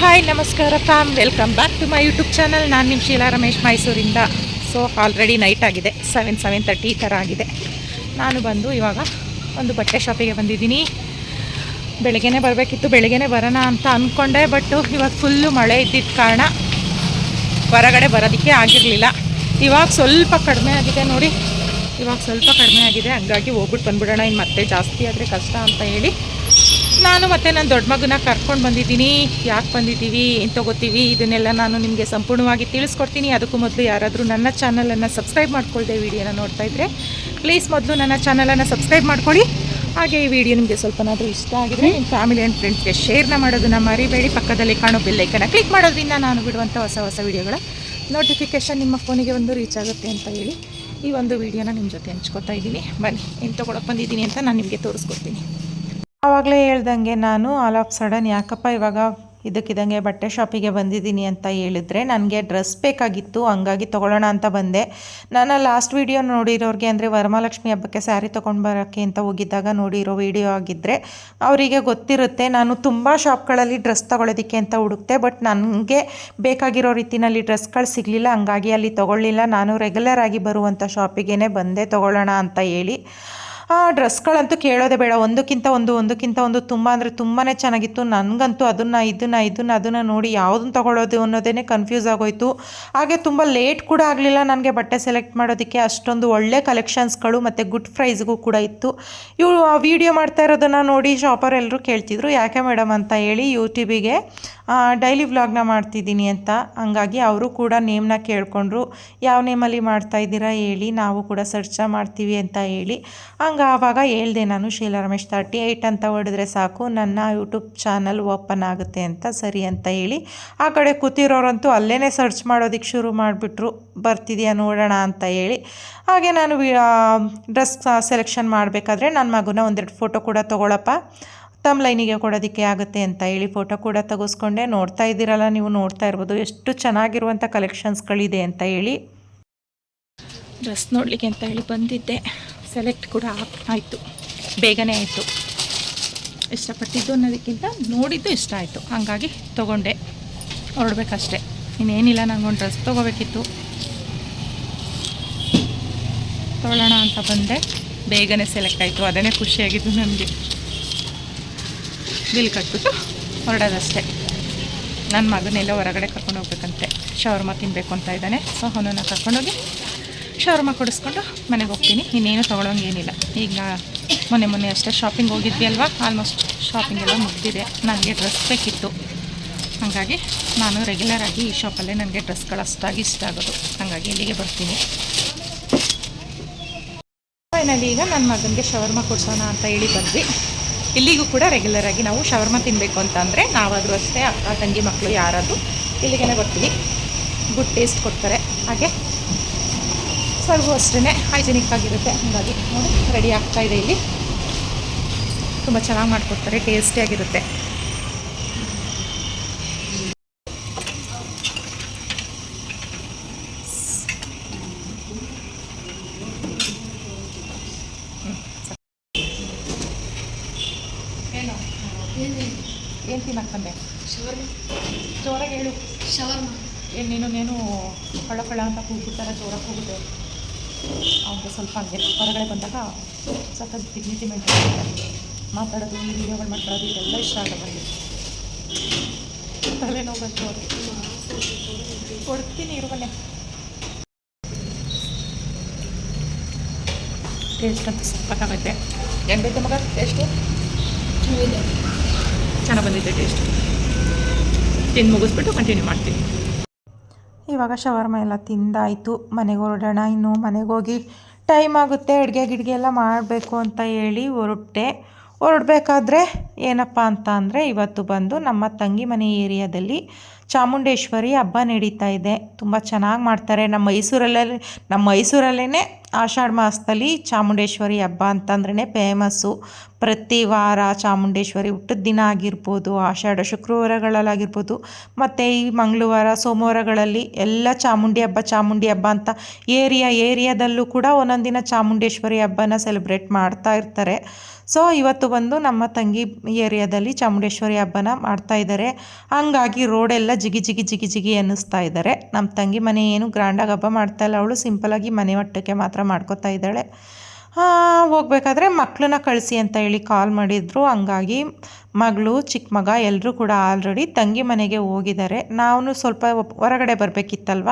Hi, ನಮಸ್ಕಾರ fam welcome back to my YouTube channel ನಾನು ನಿಮ್ಮ ಶೀಲಾ ರಮೇಶ್ ಮೈಸೂರಿಂದ. ಸೊ ಆಲ್ರೆಡಿ ನೈಟ್ ಆಗಿದೆ. ಸೆವೆನ್ ಸೆವೆನ್ ತರ್ಟಿ ಥರ ಆಗಿದೆ. ನಾನು ಬಂದು ಇವಾಗ ಒಂದು ಬಟ್ಟೆ ಶಾಪಿಗೆ ಬಂದಿದ್ದೀನಿ. ಬೆಳಗ್ಗೆನೇ ಬರಬೇಕಿತ್ತು. ಬೆಳಗ್ಗೆನೇ ಬರೋಣ ಅಂತ ಅಂದ್ಕೊಂಡೆ ಬಟ್ ಇವಾಗ ಫುಲ್ಲು ಮಳೆ ಇದ್ದಿದ್ದ ಕಾರಣ ಹೊರಗಡೆ ಬರೋದಕ್ಕೆ ಆಗಿರಲಿಲ್ಲ. ಇವಾಗ ಸ್ವಲ್ಪ ಕಡಿಮೆ ಆಗಿದೆ ನೋಡಿ. ಇವಾಗ ಸ್ವಲ್ಪ ಕಡಿಮೆ ಆಗಿದೆ. ಹಂಗಾಗಿ ಹೋಗ್ಬಿಟ್ಟು ಬಂದ್ಬಿಡೋಣ. ಇನ್ನು ಮತ್ತೆ ಜಾಸ್ತಿ ಆದರೆ ಕಷ್ಟ ಅಂತ ಹೇಳಿ. ನಾನು ಮತ್ತೆ ನನ್ನ ದೊಡ್ಡ ಮಗನ ಕರ್ಕೊಂಡು ಬಂದಿದ್ದೀನಿ. ಯಾಕೆ ಬಂದಿದ್ದೀವಿ? ಏನು ತಗೋತೀವಿ ಇದನ್ನೆಲ್ಲ ನಾನು ನಿಮಗೆ ಸಂಪೂರ್ಣವಾಗಿ ತಿಳಿಸ್ಕೊಡ್ತೀನಿ. ಅದಕ್ಕೂ ಮೊದಲು ಯಾರಾದರೂ ನನ್ನ ಚಾನಲನ್ನು ಸಬ್ಸ್ಕ್ರೈಬ್ ಮಾಡ್ಕೊಳ್ದೆ ವಿಡಿಯೋನ ನೋಡ್ತಾ ಇದ್ದರೆ ಪ್ಲೀಸ್ ಮೊದಲು ನನ್ನ ಚಾನಲನ್ನು ಸಬ್ಸ್ಕ್ರೈಬ್ ಮಾಡ್ಕೊಳ್ಳಿ. ಹಾಗೆ ಈ ವಿಡಿಯೋ ನಿಮಗೆ ಸ್ವಲ್ಪನಾದರೂ ಇಷ್ಟ ಆಗಿದ್ರೆ ನಿಮ್ಮ ಫ್ಯಾಮಿಲಿ ಆ್ಯಂಡ್ ಫ್ರೆಂಡ್ಸ್ಗೆ ಶೇರ್ನ ಮಾಡೋದನ್ನು ಮರಿಬೇಡಿ. ಪಕ್ಕದಲ್ಲಿ ಕಾಣೋ ಬೆಲ್ಲೈಕನ್ನ ಕ್ಲಿಕ್ ಮಾಡೋದ್ರಿಂದ ನಾನು ಬಿಡುವಂಥ ಹೊಸ ಹೊಸ ವಿಡಿಯೋಗಳ ನೋಟಿಫಿಕೇಷನ್ ನಿಮ್ಮ ಫೋನಿಗೆ ಒಂದು ರೀಚ್ ಆಗುತ್ತೆ ಅಂತ ಹೇಳಿ ಈ ಒಂದು ವಿಡಿಯೋನ ನಿಮ್ಮ ಜೊತೆ ಹಂಚ್ಕೋತಾ ಇದ್ದೀನಿ. ಬನ್ನಿ ಏನು ತೊಗೊಳಕ್ಕೆ ಬಂದಿದ್ದೀನಿ ಅಂತ ನಾನು ನಿಮಗೆ ತೋರಿಸ್ಕೊಡ್ತೀನಿ. ಆವಾಗಲೇ ಹೇಳ್ದಂಗೆ ನಾನು ಆಲ್ ಆಫ್ ಸಡನ್ ಯಾಕಪ್ಪ ಇವಾಗ ಇದಕ್ಕಿದಂಗೆ ಬಟ್ಟೆ ಶಾಪಿಗೆ ಬಂದಿದ್ದೀನಿ ಅಂತ ಹೇಳಿದ್ರೆ ನನಗೆ ಡ್ರೆಸ್ ಬೇಕಾಗಿತ್ತು, ಹಂಗಾಗಿ ತೊಗೊಳ್ಳೋಣ ಅಂತ ಬಂದೆ. ನಾನು ಲಾಸ್ಟ್ ವಿಡಿಯೋ ನೋಡಿರೋರಿಗೆ ಅಂದರೆ ವರಮಹಾಲಕ್ಷ್ಮಿ ಹಬ್ಬಕ್ಕೆ ಸ್ಯಾರಿ ತೊಗೊಂಡು ಬರೋಕ್ಕೆ ಅಂತ ಹೋಗಿದ್ದಾಗ ನೋಡಿರೋ ವಿಡಿಯೋ ಆಗಿದ್ದರೆ ಅವರಿಗೆ ಗೊತ್ತಿರುತ್ತೆ, ನಾನು ತುಂಬ ಶಾಪ್ಗಳಲ್ಲಿ ಡ್ರೆಸ್ ತೊಗೊಳೋದಕ್ಕೆ ಅಂತ ಹುಡುಕ್ತೆ ಬಟ್ ನನಗೆ ಬೇಕಾಗಿರೋ ರೀತಿಯಲ್ಲಿ ಡ್ರೆಸ್ಗಳು ಸಿಗಲಿಲ್ಲ, ಹಂಗಾಗಿ ಅಲ್ಲಿ ತೊಗೊಳ್ಳಿಲ್ಲ. ನಾನು ರೆಗ್ಯುಲರ್ ಆಗಿ ಬರುವಂಥ ಶಾಪಿಗೆ ಬಂದೆ, ತೊಗೊಳ್ಳೋಣ ಅಂತ ಹೇಳಿ. ಆ ಡ್ರೆಸ್ಗಳಂತೂ ಕೇಳೋದೇ ಬೇಡ. ಒಂದಕ್ಕಿಂತ ಒಂದು ಒಂದಕ್ಕಿಂತ ಒಂದು ತುಂಬ ಅಂದರೆ ತುಂಬಾ ಚೆನ್ನಾಗಿತ್ತು. ನನಗಂತೂ ಅದನ್ನು, ಇದನ್ನು ಇದನ್ನು, ಅದನ್ನು ನೋಡಿ ಯಾವುದನ್ನು ತಗೊಳ್ಳೋದು ಅನ್ನೋದೇ ಕನ್ಫ್ಯೂಸ್ ಆಗೋಯ್ತು. ಹಾಗೆ ತುಂಬ ಲೇಟ್ ಕೂಡ ಆಗಲಿಲ್ಲ ನನಗೆ ಬಟ್ಟೆ ಸೆಲೆಕ್ಟ್ ಮಾಡೋದಕ್ಕೆ. ಅಷ್ಟೊಂದು ಒಳ್ಳೆ ಕಲೆಕ್ಷನ್ಸ್ಗಳು ಮತ್ತು ಗುಡ್ ಪ್ರೈಸ್ಗೂ ಕೂಡ ಇತ್ತು. ಇವರು ವಿಡಿಯೋ ಮಾಡ್ತಾ ಇರೋದನ್ನು ನೋಡಿ ಶಾಪರ್ ಎಲ್ಲರೂ ಕೇಳ್ತಿದ್ರು. ಯಾಕೆ ಮೇಡಮ್ ಅಂತ ಹೇಳಿ ಯೂಟ್ಯೂಬಿಗೆ ಡೈಲಿ ವ್ಲಾಗ್ನ ಮಾಡ್ತಿದ್ದೀನಿ ಅಂತ. ಹಂಗಾಗಿ ಅವರು ಕೂಡ ನೇಮ್ನ ಕೇಳಿಕೊಂಡ್ರು. ಯಾವ ನೇಮಲ್ಲಿ ಮಾಡ್ತಾ ಇದ್ದೀರಾ ಹೇಳಿ, ನಾವು ಕೂಡ ಸರ್ಚ ಮಾಡ್ತೀವಿ ಅಂತ ಹೇಳಿ. ಹಂಗೆ ಆವಾಗ ಹೇಳ್ದೆ ನಾನು, ಶೀಲಾ ರಮೇಶ್ ತರ್ಟಿ ಏಯ್ಟ್ ಅಂತ ಹೊಡೆದ್ರೆ ಸಾಕು, ನನ್ನ ಯೂಟ್ಯೂಬ್ ಚಾನಲ್ ಓಪನ್ ಆಗುತ್ತೆ ಅಂತ, ಸರಿ ಅಂತ ಹೇಳಿ. ಆ ಕಡೆ ಕೂತಿರೋರಂತೂ ಅಲ್ಲೇ ಸರ್ಚ್ ಮಾಡೋದಕ್ಕೆ ಶುರು ಮಾಡಿಬಿಟ್ರು. ಬರ್ತಿದೆಯಾ ನೋಡೋಣ ಅಂತ ಹೇಳಿ. ಹಾಗೆ ನಾನು ಡ್ರೆಸ್ ಸೆಲೆಕ್ಷನ್ ಮಾಡಬೇಕಾದ್ರೆ ನನ್ನ ಮಗುನ ಒಂದೆರಡು ಫೋಟೋ ಕೂಡ ತೊಗೊಳಪ್ಪ. ತಮ್ಮ ಲೈನಿಗೆ ಕೊಡೋದಕ್ಕೆ ಆಗುತ್ತೆ ಅಂತ ಹೇಳಿ ಫೋಟೋ ಕೂಡ ತೆಗೆಸ್ಕೊಂಡೆ. ನೋಡ್ತಾ ಇದ್ದೀರಲ್ಲ, ನೀವು ನೋಡ್ತಾ ಇರ್ಬೋದು. ಎಷ್ಟು ಚೆನ್ನಾಗಿರುವಂಥ ಕಲೆಕ್ಷನ್ಸ್ಗಳಿದೆ ಅಂತ ಹೇಳಿ. ಡ್ರೆಸ್ ನೋಡಲಿಕ್ಕೆ ಅಂತ ಹೇಳಿ ಬಂದಿದ್ದೆ. ಸೆಲೆಕ್ಟ್ ಕೂಡ ಆಯಿತು. ಬೇಗನೆ ಆಯಿತು. ಇಷ್ಟಪಟ್ಟಿದ್ದು ಅನ್ನೋದಕ್ಕಿಂತ ನೋಡಿದ್ದು ಇಷ್ಟ ಆಯಿತು. ಹಾಗಾಗಿ ತೊಗೊಂಡೆ. ಹೊರಡ್ಬೇಕಷ್ಟೆ. ಇನ್ನೇನಿಲ್ಲ ನನಗೊಂದು ಡ್ರೆಸ್ ತೊಗೋಬೇಕಿತ್ತು. ತೊಗೊಳ್ಳೋಣ ಅಂತ ಬಂದೆ. ಬೇಗನೆ ಸೆಲೆಕ್ಟ್ ಆಯಿತು. ಅದನ್ನೇ ಖುಷಿಯಾಗಿದ್ದು ನನಗೆ. ಬಿಲ್ ಕಟ್ಬಿಟ್ಟು ಹೊರಡೋದಷ್ಟೇ. ನನ್ನ ಮಗನೆಲ್ಲ ಹೊರಗಡೆ ಕರ್ಕೊಂಡು ಹೋಗ್ಬೇಕಂತೆ. ಶವರ್ಮ ತಿನ್ನಬೇಕು ಅಂತ ಇದ್ದಾನೆ. ಸೊ ಅವನನ್ನು ಕರ್ಕೊಂಡೋಗಿ ಶವರ್ಮ ಕೊಡಿಸ್ಕೊಂಡು ಮನೆಗೆ ಹೋಗ್ತೀನಿ. ಇನ್ನೇನು ತೊಗೊಳೋಂಗೆ ಏನಿಲ್ಲ. ಈಗ ನಾ ಮೊನ್ನೆ ಮೊನ್ನೆ ಅಷ್ಟೇ ಶಾಪಿಂಗ್ ಹೋಗಿದ್ವಿ ಅಲ್ವಾ? ಆಲ್ಮೋಸ್ಟ್ ಶಾಪಿಂಗ್ ಎಲ್ಲ ಮುಗಿದಿದೆ. ನನಗೆ ಡ್ರೆಸ್ ಬೇಕಿತ್ತು. ಹಾಗಾಗಿ ನಾನು ರೆಗ್ಯುಲರ್ ಆಗಿ ಈ ಶಾಪಲ್ಲೇ ನನಗೆ ಡ್ರೆಸ್ಗಳು ಅಷ್ಟಾಗಿ ಇಷ್ಟ ಆಗೋದು. ಹಾಗಾಗಿ ಇಲ್ಲಿಗೆ ಬರ್ತೀನಿ. ಫೈನಲಿ ಈಗ ನನ್ನ ಮಗನಿಗೆ ಶವರ್ಮ ಕೊಡ್ಸೋಣ ಅಂತ ಹೇಳಿ ಬಂದ್ವಿ. ಇಲ್ಲಿಗೂ ಕೂಡ ರೆಗ್ಯುಲರ್ ಆಗಿ ನಾವು ಶವರ್ಮ ತಿನ್ನಬೇಕು ಅಂತಂದರೆ ನಾವಾದರೂ ಅಷ್ಟೇ ಅಕ್ಕ, ತಂಗಿ ಮಕ್ಕಳು ಯಾರಾದರೂ ಇಲ್ಲಿಗೆ ಬರ್ತೀವಿ. ಗುಡ್ ಟೇಸ್ಟ್ ಕೊಡ್ತಾರೆ. ಹಾಗೆ ಸರ್ವು ಅಷ್ಟೇ ಹೈಜಿನಿಕ್ ಆಗಿರುತ್ತೆ. ಹಾಗಾಗಿ ನೋಡಿ ರೆಡಿ ಆಗ್ತಾ ಇದೆ ಇಲ್ಲಿ. ತುಂಬ ಚೆನ್ನಾಗಿ ಮಾಡಿಕೊಡ್ತಾರೆ ಟೇಸ್ಟಿಯಾಗಿರುತ್ತೆ ಏನು ಏನು ತಿನ್ನಕ್ಕೆ ಬಂದೆ ಶವರ್ಮ ಜೋರಾಗಿ ಹೇಳು. ಶವರ್ಮ ಏನು ನೀನು ನೀನು ಕಳ ಕಳ ಅಂತ ಕೂಗ್ಬಿಟ್ಟಾರ ಜೋರಾಗಿ ಹೋಗುತ್ತೆ ಅವ್ನಿಗೆ ಸ್ವಲ್ಪ ಹಂಗೆ ಹೊರಗಡೆ ಬಂದಾಗ ಸಖತ್ ದಿಗ್ನಿಟಿ ಮೇಂಟೈನ್ ಮಾತಾಡೋದು ಈ ವಿಡಿಯೋಗಳು ಮಾಡ್ಕೊಳ್ಳೋದು ಇದೆಲ್ಲ ಇಷ್ಟ ಆಗಲ್ಲ ನನಗೆ ತಲೆನೋವು ಅವ್ರಿಗೆ. ಕೊಡ್ತೀನಿ ಇರು ಬನ್ನಿ. ಟೇಸ್ಟ್ ಅಂತ ಸಖತ್ತಾಗೈತೆ. ಹೆಂಗೈತೆ ಮಗ ಟೇಸ್ಟು? ಚೆನ್ನಾಗಿದೆ. ಚೆನ್ನಾಗಿ ಬಂದಿದೆ ಟೇಸ್ಟ್ ತಿಂದು ಮುಗಿಸ್ಬಿಟ್ಟು ಕಂಟಿನ್ಯೂ ಮಾಡ್ತೀನಿ. ಇವಾಗ ಶವರ್ಮ ಎಲ್ಲ ತಿಂದಾಯಿತು. ಮನೆಗೆ ಹೊರಡೋಣ. ಇನ್ನು ಮನೆಗೆ ಹೋಗಿ ಟೈಮ್ ಆಗುತ್ತೆ. ಅಡುಗೆ ಗಿಡ್ಗೆ ಎಲ್ಲ ಮಾಡಬೇಕು ಅಂತ ಹೇಳಿ ಹೊರಟೆ. ಹೊರಡ್ಬೇಕಾದ್ರೆ ಏನಪ್ಪ ಅಂತ ಅಂದರೆ ಇವತ್ತು ಬಂದು ನಮ್ಮ ತಂಗಿ ಮನೆ ಏರಿಯಾದಲ್ಲಿ ಚಾಮುಂಡೇಶ್ವರಿ ಹಬ್ಬ ನಡೀತಾ ಇದೆ. ತುಂಬ ಚೆನ್ನಾಗಿ ಮಾಡ್ತಾರೆ. ನಮ್ಮ ಮೈಸೂರಲ್ಲೇ ನಮ್ಮ ಮೈಸೂರಲ್ಲೇ ಆಷಾಢ ಮಾಸದಲ್ಲಿ ಚಾಮುಂಡೇಶ್ವರಿ ಹಬ್ಬ ಅಂತಂದ್ರೇ ಫೇಮಸ್ಸು ಪ್ರತಿ ವಾರ ಚಾಮುಂಡೇಶ್ವರಿ ಹುಟ್ಟದ ದಿನ ಆಗಿರ್ಬೋದು, ಆಷಾಢ ಶುಕ್ರವಾರಗಳಲ್ಲಾಗಿರ್ಬೋದು, ಮತ್ತು ಈ ಮಂಗಳವಾರ, ಸೋಮವಾರಗಳಲ್ಲಿ ಎಲ್ಲ ಚಾಮುಂಡಿ ಹಬ್ಬ ಚಾಮುಂಡಿ ಹಬ್ಬ ಅಂತ ಏರಿಯಾ ಏರಿಯಾದಲ್ಲೂ ಕೂಡ ಒಂದೊಂದು ದಿನ ಚಾಮುಂಡೇಶ್ವರಿ ಹಬ್ಬನ ಸೆಲೆಬ್ರೇಟ್ ಮಾಡ್ತಾ ಇರ್ತಾರೆ. ಸೊ ಇವತ್ತು ಬಂದು ನಮ್ಮ ತಂಗಿ ಏರಿಯಾದಲ್ಲಿ ಚಾಮುಂಡೇಶ್ವರಿ ಹಬ್ಬನ ಮಾಡ್ತಾ ಇದ್ದಾರೆ. ಹಂಗಾಗಿ ರೋಡೆಲ್ಲ ಜಿಗಿ ಜಿಗಿ ಜಿಗಿ ಜಿಗಿ ಅನ್ನಿಸ್ತಾ ಇದ್ದಾರೆ. ನಮ್ಮ ತಂಗಿ ಮನೆ ಏನು ಗ್ರ್ಯಾಂಡಾಗಿ ಹಬ್ಬ ಮಾಡ್ತಾ ಇಲ್ಲ. ಅವಳು ಸಿಂಪಲಾಗಿ ಮನೆ ಮಟ್ಟಕ್ಕೆ ಮಾತ್ರ ಮಾಡ್ಕೋತಾ ಇದ್ದಾಳೆ. ಹೋಗ್ಬೇಕಾದ್ರೆ ಮಕ್ಕಳನ್ನ ಕಳಿಸಿ ಅಂತ ಹೇಳಿ ಕಾಲ್ ಮಾಡಿದರು. ಹಂಗಾಗಿ ಮಗಳು ಚಿಕ್ಕ ಮಗ ಎಲ್ಲರೂ ಕೂಡ ಆಲ್ರೆಡಿ ತಂಗಿ ಮನೆಗೆ ಹೋಗಿದ್ದಾರೆ. ನಾವು ಸ್ವಲ್ಪ ಹೊರಗಡೆ ಬರಬೇಕಿತ್ತಲ್ವ?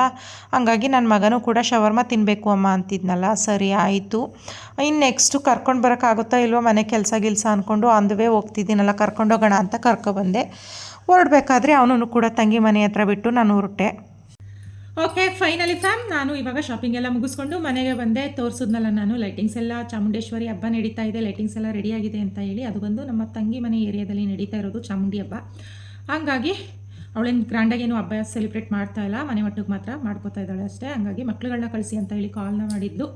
ಹಂಗಾಗಿ ನನ್ನ ಮಗನೂ ಕೂಡ ಶವರ್ಮ ತಿನ್ನಬೇಕು ಅಮ್ಮ ಅಂತಿದ್ನಲ್ಲ, ಸರಿ ಆಯಿತು. ಇನ್ನು ನೆಕ್ಸ್ಟು ಕರ್ಕೊಂಡು ಬರೋಕ್ಕಾಗುತ್ತಾ ಇಲ್ವೋ ಮನೆ ಕೆಲಸ ಗಿಲ್ಸ ಅಂದ್ಕೊಂಡು ಅಂದುವೇ ಹೋಗ್ತಿದ್ದೀನಲ್ಲ, ಕರ್ಕೊಂಡೋಗೋಣ ಅಂತ ಕರ್ಕೊಬಂದೆ ಹೊರಡ್ಬೇಕಾದ್ರೆ ಅವನೂ ಕೂಡ ತಂಗಿ ಮನೆ ಹತ್ರ ಬಿಟ್ಟು ನಾನು ಹೊರಟೆ. ಓಕೆ ಫೈನಲಿ ಫ್ಯಾಮ್ ನಾನು ಇವಾಗ ಶಾಪಿಂಗ್ ಎಲ್ಲ ಮುಗಿಸ್ಕೊಂಡು ಮನೆಗೆ ಬಂದೆ. ತೋರಿಸಿದ್ನಲ್ಲ ನಾನು ಲೈಟಿಂಗ್ಸ್ ಎಲ್ಲ ಚಾಮುಂಡೇಶ್ವರಿ ಹಬ್ಬ ನಡೀತಾ ಇದೆ ಲೈಟಿಂಗ್ಸ್ ಎಲ್ಲ ರೆಡಿಯಾಗಿದೆ ಅಂತ ಹೇಳಿ ಅದು ಬಂದು ನಮ್ಮ ತಂಗಿ ಮನೆ ಏರಿಯಾದಲ್ಲಿ ನಡೀತಾ ಇರೋದು ಚಾಮುಂಡಿ ಹಬ್ಬ. ಹಾಗಾಗಿ ಅವಳೇನು ಗ್ರ್ಯಾಂಡಾಗೇನು ಹಬ್ಬ ಸೆಲೆಬ್ರೇಟ್ ಮಾಡ್ತಾ ಇಲ್ಲ, ಮನೆ ಮಟ್ಟಿಗೆ ಮಾತ್ರ ಮಾಡ್ಕೋತಾ ಇದ್ದಾಳೆ ಅಷ್ಟೇ. ಹಂಗಾಗಿ ಮಕ್ಳುಗಳನ್ನ ಕಳಿಸಿ ಅಂತ ಹೇಳಿ ಕಾಲ್ನ ಮಾಡಿದ್ದು.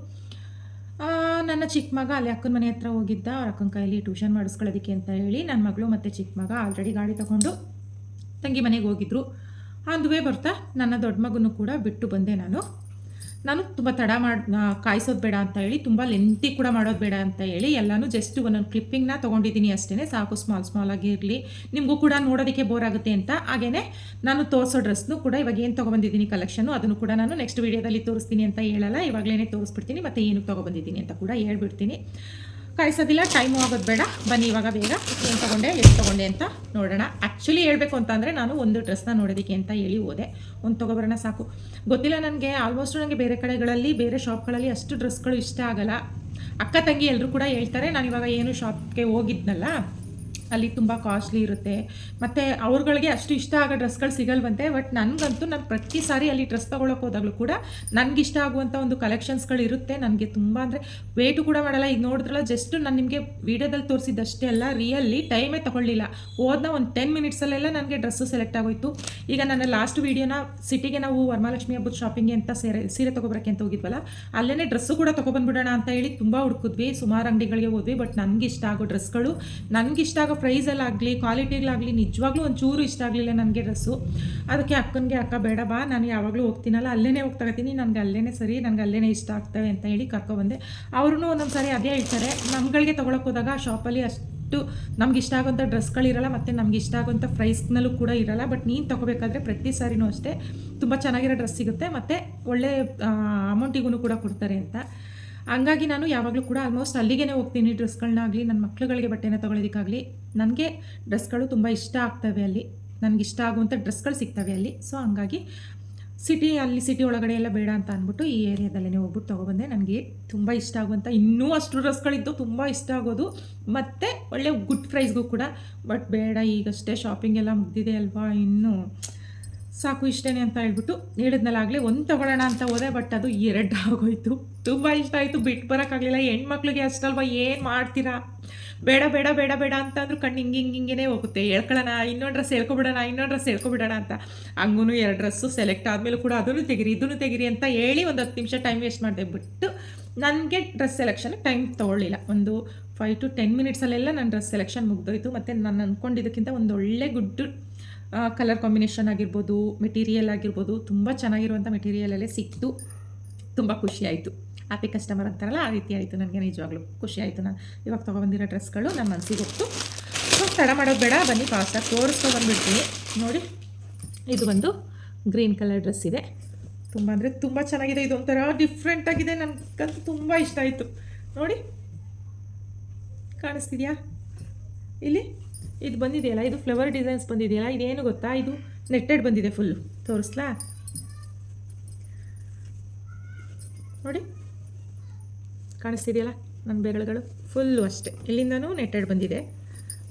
ನನ್ನ ಚಿಕ್ಕ ಮಗ ಅಲ್ಲಿ ಅಕ್ಕನ ಮನೆ ಹತ್ರ ಹೋಗಿದ್ದ, ಅವ್ರ ಅಕ್ಕನ ಕೈಯಲ್ಲಿ ಟ್ಯೂಷನ್ ಮಾಡಿಸ್ಕೊಳ್ಳೋದಕ್ಕೆ ಅಂತ ಹೇಳಿ ನನ್ನ ಮಗಳು ಮತ್ತು ಚಿಕ್ಕ ಮಗ ಆಲ್ರೆಡಿ ಗಾಡಿ ತಗೊಂಡು ತಂಗಿ ಮನೆಗೆ ಹೋಗಿದ್ರು. ಅಂದುವೇ ಬರ್ತಾ ನನ್ನ ದೊಡ್ಡ ಮಗನೂ ಕೂಡ ಬಿಟ್ಟು ಬಂದೆ ನಾನು. ನಾನು ತುಂಬ ತಡ ಮಾಡಿ ಕಾಯಿಸೋದು ಬೇಡ ಅಂತ ಹೇಳಿ, ತುಂಬ ಲೆಂತಿ ಕೂಡ ಮಾಡೋದು ಬೇಡ ಅಂತ ಹೇಳಿ ಎಲ್ಲನೂ ಜಸ್ಟ್ ಒಂದೊಂದು ಕ್ಲಿಪ್ಪಿಂಗ್ನ ತೊಗೊಂಡಿದ್ದೀನಿ ಅಷ್ಟೇ ಸಾಕು ಸ್ಮಾಲ್ ಸ್ಮಾಲ್ ಆಗಿರಲಿ ನಿಮಗೂ ಕೂಡ ನೋಡೋದಕ್ಕೆ ಬೋರ್ ಆಗುತ್ತೆ ಅಂತ. ಹಾಗೇ ನಾನು ತೋರಿಸೋ ಡ್ರೆಸ್ನು ಕೂಡ ಇವಾಗ ಏನು ತೊಗೊಬಂದಿದ್ದೀನಿ ಕಲೆಕ್ಷನು ಅದನ್ನು ಕೂಡ ನಾನು ನೆಕ್ಸ್ಟ್ ವೀಡಿಯೋದಲ್ಲಿ ತೋರಿಸ್ತೀನಿ ಅಂತ ಹೇಳಲ್ಲ. ಇವಾಗಲೇ ತೋರಿಸ್ಬಿಡ್ತೀನಿ, ಮತ್ತು ಏನು ತೊಗೊಬಂದಿದ್ದೀನಿ ಅಂತ ಕೂಡ ಹೇಳ್ಬಿಡ್ತೀನಿ. ಕಾಯಿಸೋದಿಲ್ಲ ಟೈಮು ಆಗೋದು ಬೇಡ. ಬನ್ನಿ ಇವಾಗ ಬೇಗ. ಏನು ತೊಗೊಂಡೆ, ಎಷ್ಟು ತೊಗೊಂಡೆ ಅಂತ ನೋಡೋಣ. ಆ್ಯಕ್ಚುಲಿ ಹೇಳಬೇಕು ಅಂತಂದರೆ ನಾನು ಒಂದು ಡ್ರೆಸ್ನ ನೋಡೋದಕ್ಕೆ ಅಂತ ಹೇಳಿ ಹೋದೆ. ಒಂದು ತೊಗೊಬರೋಣ ಸಾಕು. ಗೊತ್ತಿಲ್ಲ ನನಗೆ ಆಲ್ಮೋಸ್ಟ್ ನನಗೆ ಬೇರೆ ಕಡೆಗಳಲ್ಲಿ, ಬೇರೆ ಶಾಪ್ಗಳಲ್ಲಿ ಅಷ್ಟು ಡ್ರೆಸ್ಗಳು ಇಷ್ಟ ಆಗಲ್ಲ. ಅಕ್ಕ ತಂಗಿ ಎಲ್ಲರೂ ಕೂಡ ಹೇಳ್ತಾರೆ, ನಾನು ಇವಾಗ ಏನು ಶಾಪ್ಗೆ ಹೋಗಿದ್ನಲ್ಲ ಅಲ್ಲಿ ತುಂಬ ಕಾಸ್ಟ್ಲಿ ಇರುತ್ತೆ. ಮತ್ತು ಅವ್ರುಗಳಿಗೆ ಅಷ್ಟು ಇಷ್ಟ ಆಗೋ ಡ್ರೆಸ್ಗಳು ಸಿಗಲ್ವಂತೆ ಬಟ್ ನನಗಂತೂ ನಾನು ಪ್ರತಿ ಸಾರಿ ಅಲ್ಲಿ ಡ್ರೆಸ್ ತೊಗೊಳಕ್ಕೆ ಹೋದಾಗಲೂ ಕೂಡ ಇಷ್ಟ ಆಗುವಂಥ ಒಂದು ಕಲೆಕ್ಷನ್ಸ್ಗಳು ಇರುತ್ತೆ. ನನಗೆ ತುಂಬ ಅಂದರೆ ವೇಟು ಕೂಡ ಮಾಡಲ್ಲ. ಈಗ ನೋಡಿದ್ರಲ್ಲ ಜಸ್ಟ್ ನಾನು ನಿಮಗೆ ವೀಡಿಯೋದಲ್ಲಿ ತೋರಿಸಿದ್ದಷ್ಟೇ ಅಲ್ಲ ರಿಯಲ್ಲಿ ಟೈಮೇ ತೊಗೊಳ್ಳಿಲ್ಲ. ಹೋದ್ನ ಒಂದು ಟೆನ್ ಮಿನಿಟ್ಸಲ್ಲೆಲ್ಲ ನನಗೆ ಡ್ರೆಸ್ಸು ಸೆಲೆಕ್ಟ್ ಆಗೋಯ್ತು. ಈಗ ನನ್ನ ಲಾಸ್ಟ್ ವೀಡಿಯೋನ ಸಿಟಿಗೆ ನಾವು ವರಮಹಾಲಕ್ಷ್ಮಿ ಹಬ್ಬದ ಶಾಪಿಂಗ್ಗೆ ಅಂತ ಸೇರೆ, ಸೀರೆ ತೊಗೊಬರಕ್ಕೆ ಅಂತ ಹೋಗಿದ್ವಲ್ಲ ಅಲ್ಲೇ ಡ್ರೆಸ್ಸು ಕೂಡ ತೊಗೊಬಂದ್ಬಿಡೋಣ ಅಂತ ಹೇಳಿ ತುಂಬ ಹುಡುಕಿದ್ವಿ ಸುಮಾರು ಅಂಗಡಿಗಳಿಗೆ ಹೋದ್ವಿ ಬಟ್ ನನಗೆ ಇಷ್ಟ ಆಗೋ ಡ್ರೆಸ್ಗಳು ಇಷ್ಟ ಆಗೋ ಪ್ರೈಸಲ್ಲಾಗಲಿ ಕ್ವಾಲಿಟಿಗಳಾಗಲಿ ನಿಜವಾಗ್ಲೂ ಒಂಚೂರು ಇಷ್ಟ ಆಗಲಿಲ್ಲ ನನಗೆ ಡ್ರೆಸ್ಸು ಅದಕ್ಕೆ ಅಕ್ಕನಿಗೆ, ಅಕ್ಕ ಬೇಡ ಬಾ, ನಾನು ಯಾವಾಗಲೂ ಹೋಗ್ತೀನಲ್ಲ ಅಲ್ಲೇ ಹೋಗಿ ತಗೋತೀನಿ, ನನಗೆ ಅಲ್ಲೇ ಸರಿ, ನನಗೆ ಅಲ್ಲೇ ಇಷ್ಟ ಆಗ್ತವೆ, ಅಂತ ಹೇಳಿ ಕರ್ಕೊಬಂದೆ ಅವ್ರೂ ಒಂದೊಂದು ಸಾರಿ ಅದೇ ಹೇಳ್ತಾರೆ, ನಮ್ಗಳಿಗೆ ತೊಗೊಳಕ್ಕೆ ಹೋದಾಗ ಶಾಪಲ್ಲಿ ಅಷ್ಟು ನಮ್ಗೆ ಇಷ್ಟ ಆಗೋಂಥ ಡ್ರೆಸ್ಗಳಿರಲ್ಲ ಮತ್ತು ನಮ್ಗೆ ಇಷ್ಟ ಆಗೋಂಥ ಪ್ರೈಸ್ನಲ್ಲೂ ಕೂಡ ಇರಲ್ಲ ಬಟ್ ನೀನು ತೊಗೋಬೇಕಾದ್ರೆ ಪ್ರತಿ ಸಾರಿನೂ ಅಷ್ಟೇ, ತುಂಬ ಚೆನ್ನಾಗಿರೋ ಡ್ರೆಸ್ ಸಿಗುತ್ತೆ, ಮತ್ತು ಒಳ್ಳೆ ಅಮೌಂಟಿಗೂ ಕೂಡ ಕೊಡ್ತಾರೆ, ಅಂತ. ಹಂಗಾಗಿ ನಾನು ಯಾವಾಗಲೂ ಕೂಡ ಆಲ್ಮೋಸ್ಟ್ ಅಲ್ಲಿಗೆ ಹೋಗ್ತೀನಿ. ಡ್ರೆಸ್ಗಳನ್ನಾಗಲಿ ನನ್ನ ಮಕ್ಕಳುಗಳಿಗೆ ಬಟ್ಟೆನ ತೊಗೊಳೋದಕ್ಕಾಗಲಿ. ನನಗೆ ಡ್ರೆಸ್ಗಳು ತುಂಬ ಇಷ್ಟ ಆಗ್ತವೆ ಅಲ್ಲಿ. ನನಗೆ ಇಷ್ಟ ಆಗುವಂಥ ಡ್ರೆಸ್ಗಳು ಸಿಗ್ತವೆ ಅಲ್ಲಿ. ಸೊ ಹಂಗಾಗಿ ಸಿಟಿ, ಅಲ್ಲಿ ಸಿಟಿ ಒಳಗಡೆ ಎಲ್ಲ ಬೇಡ ಅಂತ ಅಂದ್ಬಿಟ್ಟು ಈ ಏರಿಯಾದಲ್ಲೇ ಹೋಗ್ಬಿಟ್ಟು ತೊಗೊಬಂದೆ. ನನಗೆ ತುಂಬ ಇಷ್ಟ ಆಗುವಂಥ ಇನ್ನೂ ಅಷ್ಟು ಡ್ರೆಸ್ಗಳಿದ್ದು ತುಂಬ ಇಷ್ಟ ಆಗೋದು. ಮತ್ತು ಒಳ್ಳೆ ಗುಡ್ ಪ್ರೈಸ್ಗೂ ಕೂಡ. ಬಟ್ ಬೇಡ, ಈಗಷ್ಟೇ ಶಾಪಿಂಗ್ ಎಲ್ಲ ಮುಗ್ದಿದೆ ಅಲ್ವಾ, ಇನ್ನೂ ಸಾಕು ಇಷ್ಟೇ ಅಂತ ಹೇಳ್ಬಿಟ್ಟು ಹೇಳಿದ್ನಲ್ಲಾಗಲಿ ಒಂದು ತೊಗೊಳ್ಳೋಣ ಅಂತ ಹೋದೆ ಬಟ್ ಅದು ಎರಡು ಆಗೋಯ್ತು ತುಂಬ ಇಷ್ಟ ಆಯಿತು ಬಿಟ್ಟು ಬರೋಕ್ಕಾಗಲಿಲ್ಲ. ಹೆಣ್ಮಕ್ಳಿಗೆ ಅಷ್ಟಲ್ವ ಏನು ಮಾಡ್ತೀರಾ? ಬೇಡ ಬೇಡ ಬೇಡ ಬೇಡ ಅಂತ ಅಂದ್ರೂ ಕಣ್ಣು ಹಿಂಗೆ ಹಿಂಗೆ ಹಿಂಗೆ ಹೋಗುತ್ತೆ. ಹೇಳ್ಕೊಳ್ಳೋಣ ಇನ್ನೊಂದು ಡ್ರೆಸ್ ಹೇಳ್ಕೊಬಿಡೋಣ, ಇನ್ನೊಂದು ಡ್ರೆಸ್ ಹೇಳ್ಕೊಬಿಡೋಣ ಅಂತ. ಹಂಗೂ ಎರಡು ಡ್ರೆಸ್ಸು ಸೆಲೆಕ್ಟ್ ಆದಮೇಲೆ ಕೂಡ ಅದನ್ನು ತೆಗಿರಿ, ಇದನ್ನು ತೆಗಿರಿ ಅಂತ ಹೇಳಿ ಒಂದು ಹತ್ತು ನಿಮಿಷ ಟೈಮ್ ವೇಸ್ಟ್ ಮಾಡಿದೆ. ಬಿಟ್ಟು ನನಗೆ ಡ್ರೆಸ್ ಸೆಲೆಕ್ಷನ್ಗೆ ಟೈಮ್ ತೊಗೊಳ್ಳಿಲ್ಲ. ಒಂದು ಫೈವ್ ಟು ಟೆನ್ ಮಿನಿಟ್ಸಲ್ಲೆಲ್ಲ ನನ್ನ ಡ್ರೆಸ್ ಸೆಲೆಕ್ಷನ್ ಮುಗ್ದೋಯ್ತು. ಮತ್ತು ನಾನು ಅಂದ್ಕೊಂಡಿದ್ದಕ್ಕಿಂತ ಒಂದು ಒಳ್ಳೆ ಗುಡ್ ಕಲರ್ ಕಾಂಬಿನೇಷನ್ ಆಗಿರ್ಬೋದು ಮೆಟೀರಿಯಲ್ ಆಗಿರ್ಬೋದು, ತುಂಬ ಚೆನ್ನಾಗಿರುವಂಥ ಮೆಟೀರಿಯಲಲ್ಲೇ ಸಿಕ್ತು ತುಂಬ ಖುಷಿ ಆಯಿತು. ಹ್ಯಾಪಿ ಕಸ್ಟಮರ್ ಅಂತಾರಲ್ಲ, ಆ ರೀತಿ ಆಯಿತು ನನಗೆ ನಿಜವಾಗ್ಲೂ ಖುಷಿ ಆಯಿತು ನಾನು ಇವಾಗ ತೊಗೊಬಂದಿರೋ ಡ್ರೆಸ್ಗಳು ನನ್ನ ಮನಸ್ಸಿಗೆ ಹೋಗ್ತು. ಸೊ ತಡ ಮಾಡೋದು ಬೇಡ, ಬನ್ನಿ ಫಾಸ್ಟಾಗಿ ತೋರಿಸ್ಕೊ ಬಂದುಬಿಡ್ತೀನಿ. ನೋಡಿ, ಇದು ಒಂದು ಗ್ರೀನ್ ಕಲರ್ ಡ್ರೆಸ್ ಇದೆ. ತುಂಬ ಅಂದರೆ ತುಂಬ ಚೆನ್ನಾಗಿದೆ ಇದು ಒಂಥರ ಡಿಫ್ರೆಂಟ್ ಆಗಿದೆ, ನನಗಂತೂ ತುಂಬ ಇಷ್ಟ ಆಯಿತು. ನೋಡಿ, ಕಾಣಿಸ್ತಿದ್ಯಾ? ಇಲ್ಲಿ? ಇದು ಬಂದಿದೆಯಲ್ಲ, ಇದು ಫ್ಲವರ್ ಡಿಸೈನ್ಸ್ ಬಂದಿದೆಯಲ್ಲ, ಇದೇನು ಗೊತ್ತಾ? ಇದು ನೆಟ್ಟೆಡ್ ಬಂದಿದೆ ಫುಲ್ಲು ತೋರಿಸ್ಲಾ? ನೋಡಿ, ಕಾಣಿಸ್ತಿದೆಯಲ್ಲ ನನ್ನ ಬೆರಳುಗಳು? ಫುಲ್ಲು ಅಷ್ಟೇ. ಇಲ್ಲಿಂದನೂ ನೆಟ್ಟೆಡ್ ಬಂದಿದೆ.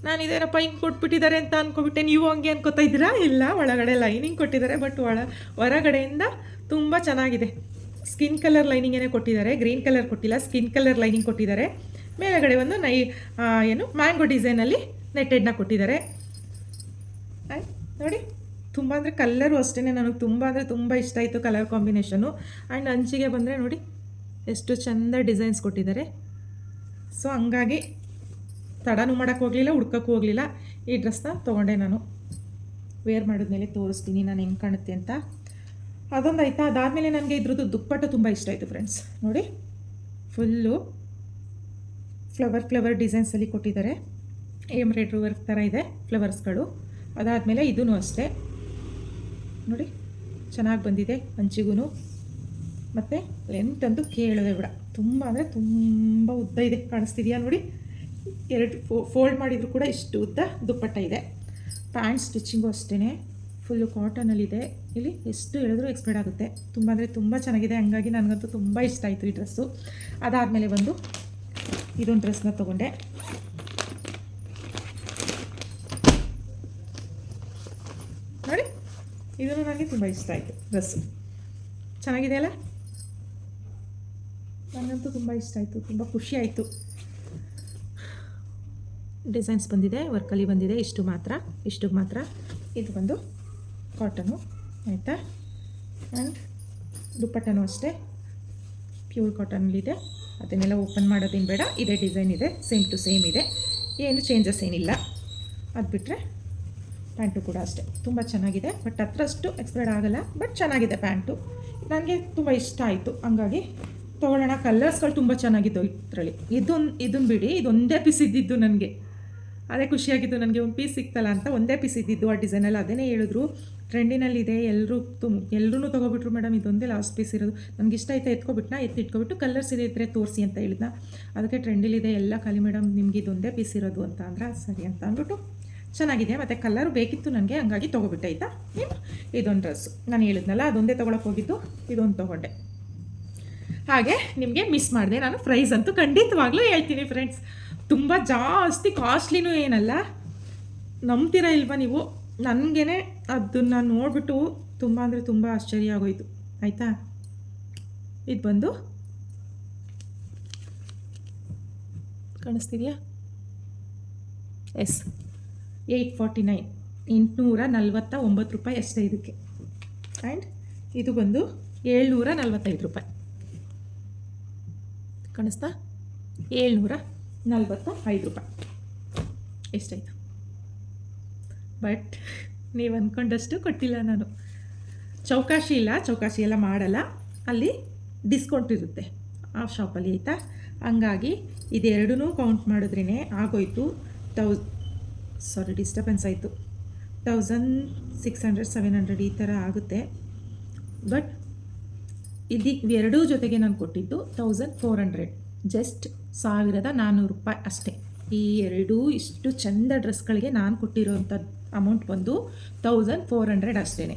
ನಾನು ಇದೇನೋ ಹಿಂಗೆ ಕೊಟ್ಬಿಟ್ಟಿದ್ದಾರೆ ಅಂತ ಅಂದ್ಕೊಬಿಟ್ಟೆ ನೀವು ಹಂಗೆ ಅನ್ಕೋತಾ ಇದ್ದೀರಾ? ಇಲ್ಲ, ಒಳಗಡೆ ಲೈನಿಂಗ್ ಕೊಟ್ಟಿದ್ದಾರೆ ಬಟ್ ಒಳ, ಹೊರಗಡೆಯಿಂದ ತುಂಬ ಚೆನ್ನಾಗಿದೆ. ಸ್ಕಿನ್ ಕಲರ್ ಲೈನಿಂಗೇನೆ ಕೊಟ್ಟಿದ್ದಾರೆ ಗ್ರೀನ್ ಕಲರ್ ಕೊಟ್ಟಿಲ್ಲ ಸ್ಕಿನ್ ಕಲರ್ ಲೈನಿಂಗ್ ಕೊಟ್ಟಿದ್ದಾರೆ. ಮೇಲುಗಡೆ ಒಂದು ನೈ ಏನು ಮ್ಯಾಂಗೋ ಡಿಸೈನಲ್ಲಿ ನೆಟ್ಟೆಡ್ನ ಕೊಟ್ಟಿದ್ದಾರೆ. ನೋಡಿ. ತುಂಬ ಅಂದರೆ ಕಲ್ಲರು ಅಷ್ಟೇ ನನಗೆ ತುಂಬ ಅಂದರೆ ತುಂಬ ಇಷ್ಟ ಆಯಿತು ಕಲರ್ ಕಾಂಬಿನೇಷನು ಆ್ಯಂಡ್ ಅಂಚಿಗೆ ಬಂದರೆ ನೋಡಿ, ಎಷ್ಟು ಚೆಂದ ಡಿಸೈನ್ಸ್ ಕೊಟ್ಟಿದ್ದಾರೆ. ಸೊ ಹಂಗಾಗಿ ತಡನೂ ಮಾಡೋಕ್ಕೆ ಹೋಗಲಿಲ್ಲ ಹುಡ್ಕೋಕ್ಕೂ ಹೋಗಲಿಲ್ಲ. ಈ ಡ್ರೆಸ್ನ ತೊಗೊಂಡೆ ನಾನು. ವೇರ್ ಮಾಡಿದ್ಮೇಲೆ ತೋರಿಸ್ತೀನಿ ನಾನು ಹೆಂಗೆ ಕಾಣುತ್ತೆ ಅಂತ. ಅದೊಂದು ಆಯಿತಾ? ಅದಾದಮೇಲೆ ನನಗೆ ಇದ್ರದ್ದು ದುಪ್ಪಟ್ಟು ತುಂಬ ಇಷ್ಟ ಆಯಿತು ಫ್ರೆಂಡ್ಸ್ ನೋಡಿ. ಫುಲ್ಲು ಫ್ಲವರ್ ಫ್ಲವರ್ ಡಿಸೈನ್ಸಲ್ಲಿ ಕೊಟ್ಟಿದ್ದಾರೆ. ಎಂಬ್ರಾಯ್ಡ್ರಿ ವರ್ಕ್ ಥರ ಇದೆ, ಫ್ಲವರ್ಸ್ಗಳು. ಅದಾದಮೇಲೆ ಇದೂ ಅಷ್ಟೇ. ನೋಡಿ, ಚೆನ್ನಾಗಿ ಬಂದಿದೆ ಹಂಚಿಗೂ ಮತ್ತು ಲೆಂತ್ ಅಂತೂ ಕೇಳೋದೆ ಬಿಡ. ತುಂಬ ಅಂದರೆ ತುಂಬ ಉದ್ದ ಇದೆ, ಕಾಣಿಸ್ತಿದೆಯಾ ನೋಡಿ? ಎರಡು ಫೋಲ್ಡ್ ಮಾಡಿದರೂ ಕೂಡ ಇಷ್ಟು ಉದ್ದ ದುಪ್ಪಟ್ಟ ಇದೆ. ಪ್ಯಾಂಟ್ ಸ್ಟಿಚಿಂಗು ಅಷ್ಟೇ ಫುಲ್ಲು ಕಾಟನಲ್ಲಿದೆ ಇಲ್ಲಿ ಎಷ್ಟು ಹೇಳಿದ್ರು ಎಕ್ಸ್ಪೈರ್ಡ್ ಆಗುತ್ತೆ. ತುಂಬ ಅಂದರೆ ತುಂಬ ಚೆನ್ನಾಗಿದೆ. ಹಂಗಾಗಿ ನನಗಂತೂ ತುಂಬ ಇಷ್ಟ ಆಯಿತು ಈ ಡ್ರೆಸ್ಸು ಅದಾದಮೇಲೆ ಬಂದು ಇದೊಂದು ಡ್ರೆಸ್ನ ತೊಗೊಂಡೆ ನೋಡಿ ಇದನ್ನು ನನಗೆ ತುಂಬ ಇಷ್ಟ ಆಯಿತು ಡ್ರೆಸ್ ಚೆನ್ನಾಗಿದೆ ಅಲ್ಲ ನನಗಂತೂ ತುಂಬ ಇಷ್ಟ ಆಯಿತು, ತುಂಬ ಖುಷಿ ಆಯಿತು. ಡಿಸೈನ್ಸ್ ಬಂದಿದೆ ವರ್ಕಲ್ಲಿ ಬಂದಿದೆ, ಇಷ್ಟು ಮಾತ್ರ ಇಷ್ಟು ಮಾತ್ರ. ಇದು ಬಂದು ಕಾಟನು ಆಯಿತಾ? ಆ್ಯಂಡ್ ದುಪ್ಪಟ್ಟನು ಅಷ್ಟೇ. ಪ್ಯೂರ್ ಕಾಟನಲ್ಲಿದೆ ಅದನ್ನೆಲ್ಲ ಓಪನ್ ಮಾಡೋದೇನು ಬೇಡ, ಇದೇ ಡಿಸೈನ್ ಇದೆ ಸೇಮ್ ಟು ಸೇಮ್ ಇದೆ. ಏನು ಚೇಂಜಸ್ ಏನಿಲ್ಲ. ಅದು ಬಿಟ್ಟರೆ ಪ್ಯಾಂಟು ಕೂಡ ಅಷ್ಟೇ. ತುಂಬ ಚೆನ್ನಾಗಿದೆ. ಬಟ್ ಹತ್ರಷ್ಟು ಎಕ್ಸ್ಪೈರ್ಡ್ ಆಗಲ್ಲ. ಬಟ್ ಚೆನ್ನಾಗಿದೆ ಪ್ಯಾಂಟು. ನನಗೆ ತುಂಬ ಇಷ್ಟ ಆಯಿತು. ಹಂಗಾಗಿ ತೊಗೊಳ್ಳೋಣ. ಕಲರ್ಸ್ಗಳು ತುಂಬ ಚೆನ್ನಾಗಿದ್ದು ಇದರಲ್ಲಿ. ಇದೊಂದು ಇದನ್ನು ಬಿಡಿ. ಇದೊಂದೇ ಪೀಸ್ ಇದ್ದಿದ್ದು ನನಗೆ. ಅದೇ ಖುಷಿಯಾಗಿತ್ತು ನನಗೆ ಒಂದು ಪೀಸ್ ಸಿಕ್ತಲ್ಲ ಅಂತ ಒಂದೇ ಪೀಸ್ ಇದ್ದಿದ್ದು ಆ ಡಿಸೈನಲ್ಲಿ ಅದೇ ಹೇಳಿದ್ರು. ಟ್ರೆಂಡಿನಲ್ಲಿದೆ. ಎಲ್ಲರೂ ತುಂಬ ಎಲ್ಲರೂ ತೊಗೊಬಿಟ್ರು ಮೇಡಮ್. ಇದೊಂದೇ ಲಾಸ್ಟ್ ಪೀಸ್ ಇರೋದು. ನನಗೆ ಇಷ್ಟ ಆಯ್ತಾ ಎತ್ಕೊಬಿಟ್ನಾ? ಎತ್ತಿ ಇಟ್ಕೊಬಿಟ್ಟು ಕಲರ್ಸ್ ಇದ್ರೆ ತೋರಿಸಿ ಅಂತ ಹೇಳಿದ್ನ. ಅದಕ್ಕೆ ಟ್ರೆಂಡಿಲಿದೆ ಎಲ್ಲ ಖಾಲಿ ಮೇಡಮ್. ನಿಮ್ಗೆ ಇದೊಂದೇ ಪೀಸ್ ಇರೋದು ಅಂತ ಅಂದ್ರೆ ಸರಿ ಅಂತ ಅಂದ್ಬಿಟ್ಟು ಚೆನ್ನಾಗಿದೆ ಮತ್ತು ಕಲ್ಲರು ಬೇಕಿತ್ತು ನನಗೆ, ಹಂಗಾಗಿ ತೊಗೊಬಿಟ್ಟೆ, ಆಯಿತಾ? ಏನು ಇದೊಂದು ಡ್ರೆಸ್ಸು ನಾನು ಹೇಳಿದ್ನಲ್ಲ, ಅದೊಂದೇ ತೊಗೊಳಕ್ಕೆ ಹೋಗಿದ್ದು, ಇದೊಂದು ತೊಗೊಂಡೆ. ಹಾಗೆ ನಿಮಗೆ ಮಿಸ್ ಮಾಡಿದೆ. ನಾನು ಪ್ರೈಸ್ ಅಂತೂ ಖಂಡಿತವಾಗ್ಲೂ ಹೇಳ್ತೀನಿ ಫ್ರೆಂಡ್ಸ್ ತುಂಬ ಜಾಸ್ತಿ ಕಾಸ್ಟ್ಲಿನೂ ಏನಲ್ಲ. ನಂಬ್ತೀರಾ ಇಲ್ವಾ ನೀವು? ನನಗೇ ಅದನ್ನು ನೋಡಿಬಿಟ್ಟು ತುಂಬ ಅಂದರೆ ತುಂಬ ಆಶ್ಚರ್ಯ ಆಗೋಯ್ತು. ಆಯಿತಾ? ಇದು ಬಂದು. ಕಾಣಿಸ್ತಿದೆಯಾ? ಎಸ್ ಏಯ್ಟ್ ಫಾರ್ಟಿ ನೈನ್ ಎಂಟುನೂರ ನಲ್ವತ್ತ ಒಂಬತ್ತು ರೂಪಾಯಿ ಅಷ್ಟೇ ಇದಕ್ಕೆ. ಆ್ಯಂಡ್ ಇದು ಬಂದು ಏಳ್ನೂರ ನಲ್ವತ್ತೈದು ರೂಪಾಯಿ. ಕಾಣಿಸ್ತಾ? ಏಳ್ನೂರ ನಲ್ವತ್ತ ಐದು ರೂಪಾಯಿ. ಎಷ್ಟಾಯಿತು? ಬಟ್ ನೀವು ಅಂದ್ಕೊಂಡಷ್ಟು ಕೊಟ್ಟಿಲ್ಲ ನಾನು. ಚೌಕಾಶಿ ಇಲ್ಲ, ಚೌಕಾಶಿ ಎಲ್ಲ ಮಾಡಲ್ಲ. ಅಲ್ಲಿ ಡಿಸ್ಕೌಂಟ್ ಇರುತ್ತೆ. ಆ ಶಾಪಲ್ಲಿ ಆಯಿತಾ? ಹಂಗಾಗಿ ಇದೆರಡೂ ಕೌಂಟ್ ಮಾಡಿದ್ರೇ ಆಗೋಯ್ತು. ತೌಸ್ ಸಾರಿ ಡಿಸ್ಟರ್ಬೆನ್ಸ್ ಆಯಿತು. Thousand six hundred seven hundred ಈ ಥರ ಆಗುತ್ತೆ. ಬಟ್ ಇಲ್ಲಿ ಎರಡೂ ಜೊತೆಗೆ ನಾನು ಕೊಟ್ಟಿದ್ದು ತೌಸಂಡ್ ಫೋರ್ ಹಂಡ್ರೆಡ್ ಜಸ್ಟ್ ಸಾವಿರದ ನಾನ್ನೂರು ರೂಪಾಯಿ ಅಷ್ಟೇ. ಈ ಎರಡೂ ಇಷ್ಟು ಚಂದ ಡ್ರೆಸ್ಗಳಿಗೆ ನಾನು ಕೊಟ್ಟಿರೋಂಥ ಅಮೌಂಟ್ ಬಂದು ತೌಸಂಡ್ ಫೋರ್ ಹಂಡ್ರೆಡ್ ಅಷ್ಟೇ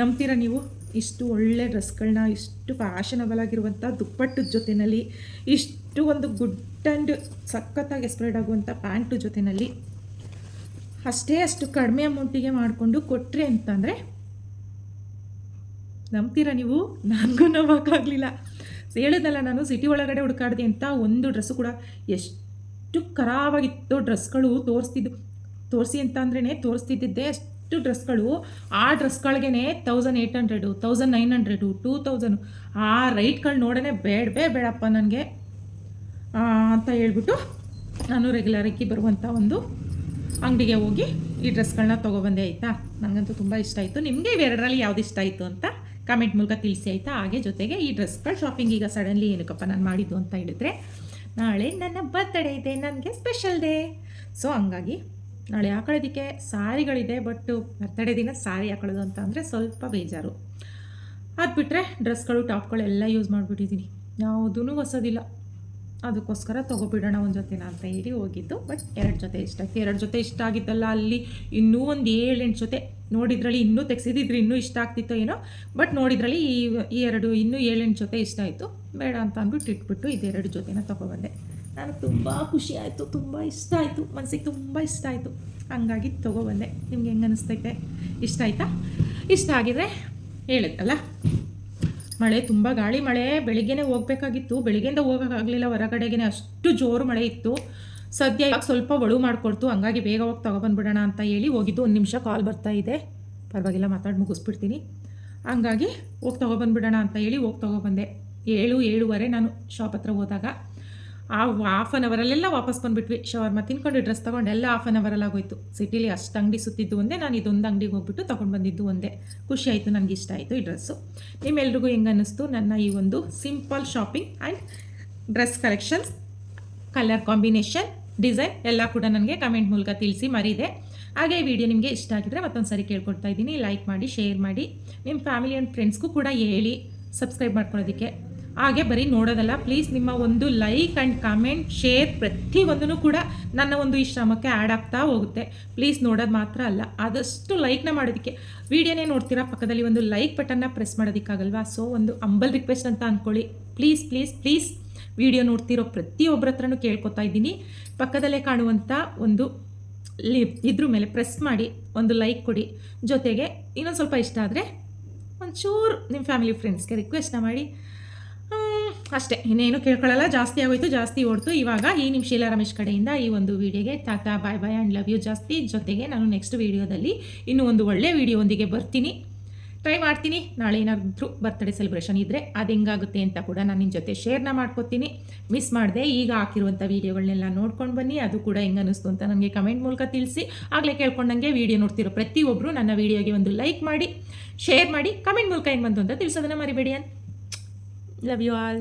ನಂಬ್ತೀರಾ ನೀವು? ಇಷ್ಟು ಒಳ್ಳೆ ಡ್ರೆಸ್ಗಳನ್ನ ಇಷ್ಟು ಫ್ಯಾಷನಬಲ್ ಆಗಿರುವಂಥ ದುಪ್ಪಟ್ಟು ಜೊತೆಯಲ್ಲಿ ಇಷ್ಟು ಒಂದು ಗುಡ್ ಆ್ಯಂಡ್ ಸಖತ್ತಾಗಿ ಸ್ಪ್ರೆಡ್ ಆಗುವಂಥ ಪ್ಯಾಂಟು ಜೊತೆಯಲ್ಲಿ ಅಷ್ಟೇ ಅಷ್ಟು ಕಡಿಮೆ ಅಮೌಂಟಿಗೆ ಮಾಡಿಕೊಂಡು ಕೊಟ್ಟರೆ ಅಂತಂದರೆ ನಂಬ್ತೀರಾ ನೀವು? ನನಗೂ ನೋವಾಗಲಿಲ್ಲ. ಹೇಳಿದ್ನಲ್ಲ ನಾನು ಸಿಟಿ ಒಳಗಡೆ ಹುಡುಕಾಡ್ದೆ ಅಂತ ಒಂದು ಡ್ರೆಸ್ಸು ಕೂಡ ಎಷ್ಟು ಖರಾಬಾಗಿತ್ತು ಡ್ರೆಸ್ಗಳು ತೋರಿಸ್ತಿದ್ದು ತೋರಿಸಿ ಅಂತ ಅಂದ್ರೇ ತೋರಿಸ್ತಿದ್ದಿದ್ದೆ ಅಷ್ಟು ಡ್ರೆಸ್ಗಳು ಆ ಡ್ರೆಸ್ಗಳಿಗೇ thousand eight hundred thousand nine hundred two thousand ಆ ರೈಟ್ಗಳು ನೋಡೇ ಬೇಡವೇ ಬೇಡಪ್ಪ ನನಗೆ. ಅಂತ ಹೇಳ್ಬಿಟ್ಟು ನಾನು ರೆಗ್ಯುಲರಾಗಿ ಬರುವಂಥ ಒಂದು ಅಂಗಡಿಗೆ ಹೋಗಿ ಈ ಡ್ರೆಸ್ಗಳನ್ನ ತೊಗೊಬಂದೆ, ಆಯಿತಾ? ನನಗಂತೂ ತುಂಬ ಇಷ್ಟ ಆಯಿತು. ನಿಮಗೆ ಇವೆರಡರಲ್ಲಿ ಯಾವ್ದು ಇಷ್ಟ ಆಯಿತು ಅಂತ ಕಮೆಂಟ್ ಮೂಲಕ ತಿಳಿಸಿ, ಆಯಿತಾ? ಹಾಗೆ ಜೊತೆಗೆ ಈ ಡ್ರೆಸ್ಗಳು ಶಾಪಿಂಗ್ ಈಗ ಸಡನ್ಲಿ ಏನಕ್ಕಪ್ಪ ನಾನು ಮಾಡಿದ್ದು ಅಂತ ಹೇಳಿದ್ರೆ, ನಾಳೆ ನನ್ನ ಬರ್ತ್ಡೇ ಇದೆ, ನನಗೆ ಸ್ಪೆಷಲ್ ಡೇ ಸೊ ಹಂಗಾಗಿ ನಾಳೆ ಹಾಕೊಳ್ಳೋದಕ್ಕೆ ಸಾರಿಗಳಿದೆ ಬಟ್ ಬರ್ತಡೇ ದಿನ ಸಾರಿ ಹಾಕೊಳ್ಳೋದು ಅಂತ ಅಂದರೆ ಸ್ವಲ್ಪ ಬೇಜಾರು. ಅದು ಬಿಟ್ಟರೆ ಡ್ರೆಸ್ಗಳು ಟಾಪ್ಗಳು ಎಲ್ಲ ಯೂಸ್ ಮಾಡಿಬಿಟ್ಟಿದ್ದೀನಿ ಯಾವುದೂ ಹೊಸದಿಲ್ಲ. ಅದಕ್ಕೋಸ್ಕರ ತೊಗೊಬಿಡೋಣ ಒಂದು ಜೊತೆನ ಅಂತ ಹೇಳಿ ಹೋಗಿದ್ದು. ಬಟ್ ಎರಡು ಜೊತೆ ಇಷ್ಟ. ಆಯ್ತು ಎರಡು ಜೊತೆ ಇಷ್ಟ ಆಗಿದ್ದಲ್ಲ ಅಲ್ಲಿ ಇನ್ನೂ ಒಂದು ಏಳೆಂಟು ಜೊತೆ ನೋಡಿದ್ರಲ್ಲಿ ಇನ್ನೂ ತೆಗ್ಸಿದ್ರೆ ಇನ್ನೂ ಇಷ್ಟ ಆಗ್ತಿತ್ತೋ ಏನೋ. ಬಟ್ ನೋಡಿದ್ರಲ್ಲಿ ಈ ಈ ಎರಡು ಇನ್ನೂ ಏಳೆಂಟು ಜೊತೆ ಇಷ್ಟ ಆಯಿತು. ಬೇಡ ಅಂತ ಅಂದ್ಬಿಟ್ಟು ಇಟ್ಬಿಟ್ಟು ಇದೆರಡು ಜೊತೆನ ತೊಗೊಬಂದೆ. ನನಗೆ ತುಂಬ ಖುಷಿ ಆಯಿತು, ತುಂಬ ಇಷ್ಟ ಆಯಿತು ಮನಸ್ಸಿಗೆ ತುಂಬ ಇಷ್ಟ ಆಯಿತು. ಹಂಗಾಗಿ ತೊಗೊಬಂದೆ. ನಿಮ್ಗೆ ಹೆಂಗೆ ಅನಿಸ್ತೈತೆ? ಇಷ್ಟ ಆಯಿತಾ? ಇಷ್ಟ ಆಗಿದ್ರೆ ಹೇಳಿದ್ದಲ್ಲ ಮಳೆ, ತುಂಬ ಗಾಳಿ ಮಳೆ. ಬೆಳಿಗ್ಗೆನೇ ಹೋಗಬೇಕಾಗಿತ್ತು. ಬೆಳಿಗ್ಗೆಯಿಂದ ಹೋಗೋಕ್ಕಾಗಲಿಲ್ಲ. ಹೊರಗಡೆಗೆ ಅಷ್ಟು ಜೋರು ಮಳೆ ಇತ್ತು. ಸದ್ಯ ಇವಾಗ ಸ್ವಲ್ಪ ಒಳು ಮಾಡಿಕೊಡ್ತು. ಹಂಗಾಗಿ ಬೇಗ ಹೋಗಿ ತೊಗೊಬಂದ್ಬಿಡೋಣ ಅಂತ ಹೇಳಿ ಹೋಗಿದ್ದು. ಒಂದು ನಿಮಿಷ ಕಾಲ್ ಬರ್ತಾ ಇದೆ. ಪರವಾಗಿಲ್ಲ, ಮಾತಾಡಿ ಮುಗಿಸ್ಬಿಡ್ತೀನಿ. ಹಂಗಾಗಿ ಹೋಗಿ ತೊಗೊಬಂದ್ಬಿಡೋಣ ಅಂತ ಹೇಳಿ ಹೋಗಿ ತೊಗೊಬಂದೆ ಏಳು, ಏಳುವರೆ ನಾನು ಶಾಪ್ ಹತ್ರ ಹೋದಾಗ. ಆ ಹಾಫ್ ಆನ್ ಅವರಲ್ಲೆಲ್ಲ ವಾಪಸ್ ಬಂದುಬಿಟ್ವಿ. ಶವರ್ಮ ತಿನ್ಕೊಂಡು ಡ್ರೆಸ್ ತಗೊಂಡು ಎಲ್ಲ ಹಾಫ್ ಆನ್ ಅವರಲ್ಲಿ ಆಗೋಯ್ತು. ಸಿಟಿಲಿ ಅಷ್ಟು ಅಂಗಡಿ ಸುತ್ತಿದ್ದು ಒಂದೇ, ನಾನು ಇದೊಂದು ಅಂಗಡಿಗೆ ಹೋಗ್ಬಿಟ್ಟು ತೊಗೊಂಡು ಬಂದಿದ್ದು ಒಂದೇ. ಖುಷಿ ಆಯಿತು, ನನಗೆ ಇಷ್ಟ ಆಯಿತು ಈ ಡ್ರೆಸ್ಸು ನಿಮ್ಮೆಲ್ರಿಗೂ ಹೆಂಗೆ ಅನ್ನಿಸ್ತು ನನ್ನ ಈ ಒಂದು simple shopping and dress collections colour combination design ಎಲ್ಲ ಕೂಡ ನನಗೆ ಕಮೆಂಟ್ ಮೂಲಕ ತಿಳಿಸಿ ಮರಿದೆ. ಹಾಗೆ ಈ ವಿಡಿಯೋ ನಿಮಗೆ ಇಷ್ಟ ಆಗಿದ್ರೆ ಮತ್ತೊಂದು ಸರಿ ಕೇಳ್ಕೊಡ್ತಾ ಇದ್ದೀನಿ. ಲೈಕ್ ಮಾಡಿ ಶೇರ್ ಮಾಡಿ. ನಿಮ್ಮ ಫ್ಯಾಮಿಲಿ ಆ್ಯಂಡ್ ಫ್ರೆಂಡ್ಸ್ಗೂ ಕೂಡ ಹೇಳಿ. ಸಬ್ಸ್ಕ್ರೈಬ್ ಮಾಡ್ಕೊಳ್ಳೋದಕ್ಕೆ. ಹಾಗೆ ಬರೀ ನೋಡೋದಲ್ಲ ಪ್ಲೀಸ್ ನಿಮ್ಮ ಒಂದು ಲೈಕ್ ಆ್ಯಂಡ್ ಕಾಮೆಂಟ್ ಶೇರ್ ಪ್ರತಿಯೊಂದೂ ಕೂಡ ನನ್ನ ಒಂದು ಈ ಶ್ರಮಕ್ಕೆ ಆ್ಯಡ್ ಆಗ್ತಾ ಹೋಗುತ್ತೆ. ಪ್ಲೀಸ್ ನೋಡೋದು ಮಾತ್ರ ಅಲ್ಲ, ಆದಷ್ಟು ಲೈಕ್ನ ಮಾಡೋದಕ್ಕೆ. ವಿಡಿಯೋನೇ ನೋಡ್ತೀರಾ? ಪಕ್ಕದಲ್ಲಿ ಒಂದು ಲೈಕ್ ಬಟನ್ನ ಪ್ರೆಸ್ ಮಾಡೋದಕ್ಕಾಗಲ್ವಾ? ಸೊ ಒಂದು ಅಂಬಲ್ ರಿಕ್ವೆಸ್ಟ್ ಅಂತ ಅಂದ್ಕೊಳ್ಳಿ ಪ್ಲೀಸ್ ಪ್ಲೀಸ್ ಪ್ಲೀಸ್ ವಿಡಿಯೋ ನೋಡ್ತಿರೋ ಪ್ರತಿಯೊಬ್ಬರ ಹತ್ರನೂ ಕೇಳ್ಕೊತಾ ಇದ್ದೀನಿ. ಪಕ್ಕದಲ್ಲೇ ಕಾಣುವಂಥ ಒಂದು ಲಿ, ಇದ್ರ ಮೇಲೆ ಪ್ರೆಸ್ ಮಾಡಿ, ಒಂದು ಲೈಕ್ ಕೊಡಿ. ಜೊತೆಗೆ ಇನ್ನೊಂದು ಸ್ವಲ್ಪ ಇಷ್ಟ ಆದರೆ ಒಂಚೂರು ನಿಮ್ಮ ಫ್ಯಾಮಿಲಿ ಫ್ರೆಂಡ್ಸ್ಗೆ ರಿಕ್ವೆಸ್ಟ್ನ ಮಾಡಿ. ಅಷ್ಟೇ, ಇನ್ನೇನು ಕೇಳ್ಕೊಳ್ಳಲ್ಲ, ಜಾಸ್ತಿ ಆಗೋಯ್ತು, ಜಾಸ್ತಿ ಓಡ್ತು. ಇವಾಗ ಈ ನಿಮ್ಮ ಶೀಲಾ ರಮೇಶ್ ಕಡೆಯಿಂದ ಈ ಒಂದು ವಿಡಿಯೋಗೆ ತಾತ bye bye and love you ಜಾಸ್ತಿ. ಜೊತೆಗೆ ನಾನು ನೆಕ್ಸ್ಟ್ ವಿಡಿಯೋದಲ್ಲಿ ಇನ್ನೂ ಒಂದು ಒಳ್ಳೆ ವಿಡಿಯೋಂದಿಗೆ ಬರ್ತೀನಿ. ಟ್ರೈ ಮಾಡ್ತೀನಿ. ನಾಳೆ ಏನಾದರೂ ಬರ್ತ್ಡೇ ಸೆಲೆಬ್ರೇಷನ್ ಇದ್ದರೆ ಅದು ಹೆಂಗಾಗುತ್ತೆ ಅಂತ ಕೂಡ ನಾನು ನಿಮ್ಮ ಜೊತೆ ಶೇರ್ನ ಮಾಡ್ಕೊತೀನಿ. ಮಿಸ್ ಮಾಡಿದೆ, ಈಗ ಹಾಕಿರುವಂಥ ವೀಡಿಯೋಗಳನ್ನೆಲ್ಲ ನೋಡ್ಕೊಂಡು ಬನ್ನಿ. ಅದು ಕೂಡ ಹೆಂಗೆ ಅನ್ನಿಸ್ತು ಅಂತ ನನಗೆ ಕಮೆಂಟ್ ಮೂಲಕ ತಿಳಿಸಿ. ಆಗಲೇ ಕೇಳ್ಕೊಂಡಂಗೆ ವೀಡಿಯೋ ನೋಡ್ತಿರೋ ಪ್ರತಿಯೊಬ್ಬರು ನನ್ನ ವೀಡಿಯೋಗೆ ಒಂದು ಲೈಕ್ ಮಾಡಿ ಶೇರ್ ಮಾಡಿ ಕಮೆಂಟ್ ಮೂಲಕ ಹೆಂಗೆ ಬಂತು ಅಂತ ತಿಳಿಸೋದನ್ನು ಮರಿಬೇಡಿ ಅಂತ ಲವ್ ಯು ಆಲ್